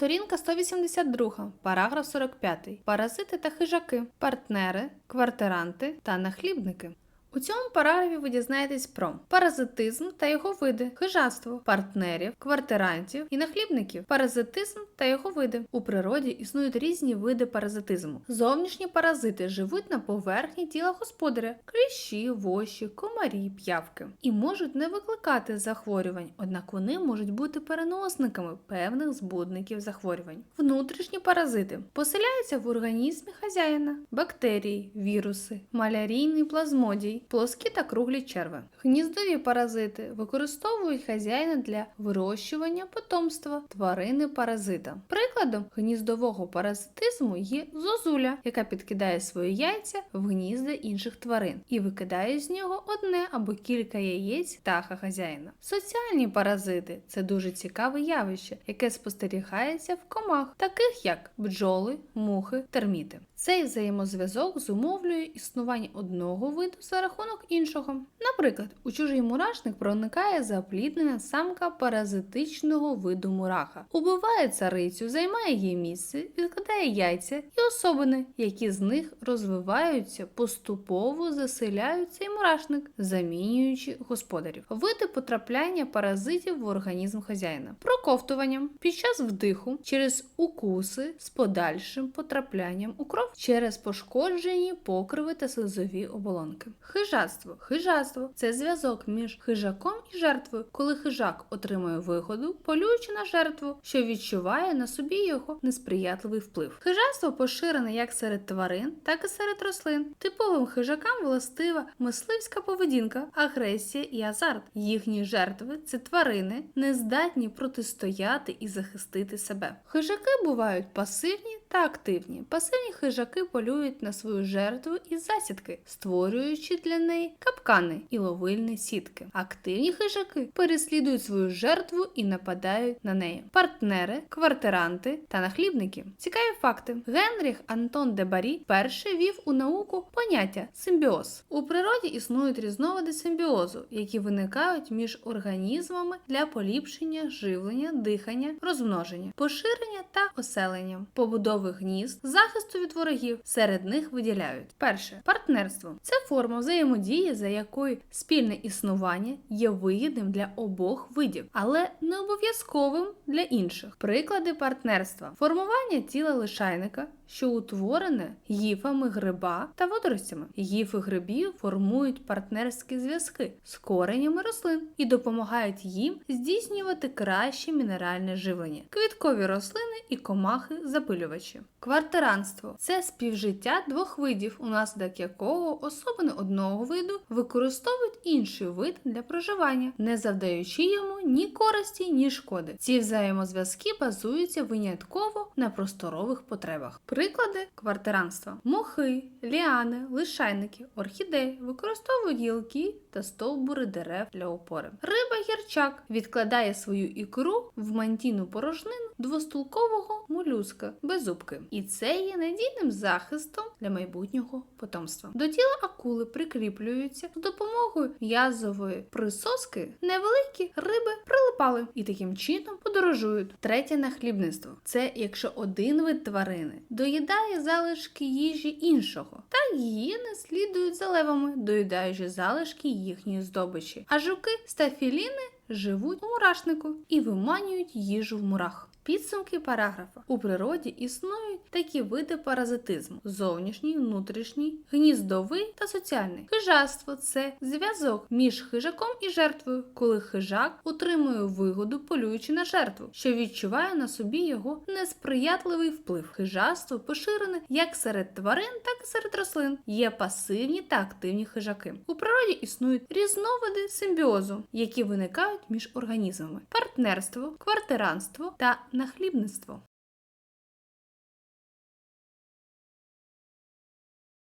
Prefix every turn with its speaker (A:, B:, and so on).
A: Сторінка 182, параграф 45. Паразити та хижаки, партнери, квартиранти та нахлібники. У цьому параграфі ви дізнаєтесь про паразитизм та його види, хижацтво, партнерів, квартирантів і нахлібників, паразитизм та його види. У природі існують різні види паразитизму. Зовнішні паразити живуть на поверхні тіла господаря, кліщі, воші, комарі, п'явки і можуть не викликати захворювань, однак вони можуть бути переносниками певних збудників захворювань. Внутрішні паразити поселяються в організмі хазяїна, бактерії, віруси, малярійний плазмодій, плоскі та круглі черви. Гніздові паразити використовують хазяїна для вирощування потомства тварини паразита. Прикладом гніздового паразитизму є зозуля, яка підкидає свої яйця в гнізда інших тварин і викидає з нього одне або кілька яєць птаха хазяїна. Соціальні паразити це дуже цікаве явище, яке спостерігається в комах, таких як бджоли, мухи, терміти. Цей взаємозв'язок зумовлює існування одного виду за іншого. Наприклад, у чужий мурашник проникає запліднена самка паразитичного виду мураха, убиває царицю, займає її місце, відкладає яйця і особини, які з них розвиваються, поступово заселяють цей мурашник, замінюючи господарів. Види потрапляння паразитів в організм хазяїна. Проковтування під час вдиху через укуси з подальшим потраплянням у кров через пошкоджені покриви та слизові оболонки. Хижацтво. Хижацтво це зв'язок між хижаком і жертвою, коли хижак отримує вигоду, полюючи на жертву, що відчуває на собі його несприятливий вплив. Хижацтво поширене як серед тварин, так і серед рослин. Типовим хижакам властива мисливська поведінка, агресія і азарт. Їхні жертви це тварини, не здатні протистояти і захистити себе. Хижаки бувають пасивні та активні. Пасивні хижаки полюють на свою жертву із засідки, створюючи для неї капкани і ловильні сітки. Активні хижаки переслідують свою жертву і нападають на неї. Партнери, квартиранти та нахлібники. Цікаві факти. Генріх Антон де Барі перший вів у науку поняття симбіоз. У природі існують різновиди симбіозу, які виникають між організмами для поліпшення живлення, дихання, розмноження, поширення та оселення, побудови гнізд, захисту від ворогів. Серед них виділяють перше партнерство. Це форма взаємодії, за якою спільне існування є вигідним для обох видів, але не обов'язковим для інших. Приклади партнерства: формування тіла лишайника. Що утворене гіфами гриба та водоростями. Гіфи грибів формують партнерські зв'язки з коренями рослин і допомагають їм здійснювати краще мінеральне живлення, квіткові рослини і комахи запилювачі. Квартиранство це співжиття двох видів, унаслідок якого особини одного виду використовують інший вид для проживання, не завдаючи йому ні користі, ні шкоди. Ці взаємозв'язки базуються винятково на просторових потребах. Приклади квартиранства: мохи, ліани, лишайники, орхідеї використовують гілки та стовбури дерев для опори. Риба гірчак відкладає свою ікру в мантійну порожнину двостулкового молюска без зубки. І це є надійним захистом для майбутнього потомства. До тіла акули прикріплюються з допомогою язової присоски невеликі риби прилипали і таким чином подорожують. Третє нахлібництво це якщо один вид тварини доїдає залишки їжі іншого, та її за левами, доїдаючи залишки їхньої здобичі. А жуки стафіліни живуть у мурашнику і виманюють їжу в мурах. Підсумки параграфа. У природі існують такі види паразитизму: зовнішній, внутрішній, гніздовий та соціальний. Хижацтво це зв'язок між хижаком і жертвою, коли хижак отримує вигоду, полюючи на жертву, що відчуває на собі його несприятливий вплив. Хижацтво поширене як серед тварин, так і серед рослин. Є пасивні та активні хижаки. У природі існують різновиди симбіозу, які виникають між організмами: партнерство, квартиранство та нахлібництво.